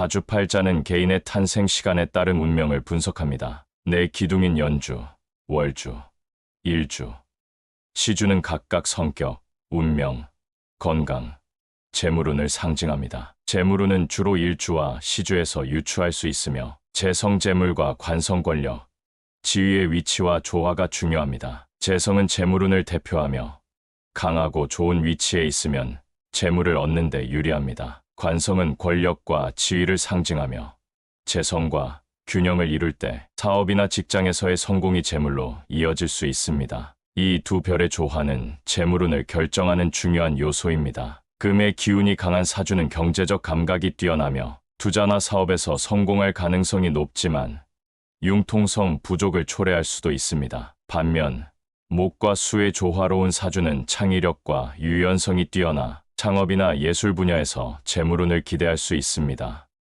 사주팔자는 개인의 탄생 시간에 따른 운명을 분석합니다. 내 기둥인 연주, 월주, 일주, 시주는 각각 성격, 운명, 건강, 재물운을 상징합니다. 재물운은 주로 일주와 시주에서 유추할 수 있으며 재성 재물과 관성 권력, 지위의 위치와 조화가 중요합니다. 재성은 재물운을 대표하며 강하고 좋은 위치에 있으면 재물을 얻는 데 유리합니다. 관성은 권력과 지위를 상징하며 재성과 균형을 이룰 때 사업이나 직장에서의 성공이 재물로 이어질 수 있습니다. 이 두 별의 조화는 재물운을 결정하는 중요한 요소입니다. 금의 기운이 강한 사주는 경제적 감각이 뛰어나며 투자나 사업에서 성공할 가능성이 높지만 융통성 부족을 초래할 수도 있습니다. 반면 목과 수의 조화로운 사주는 창의력과 유연성이 뛰어나 창업이나 예술 분야에서 재물운을 기대할 수 있습니다.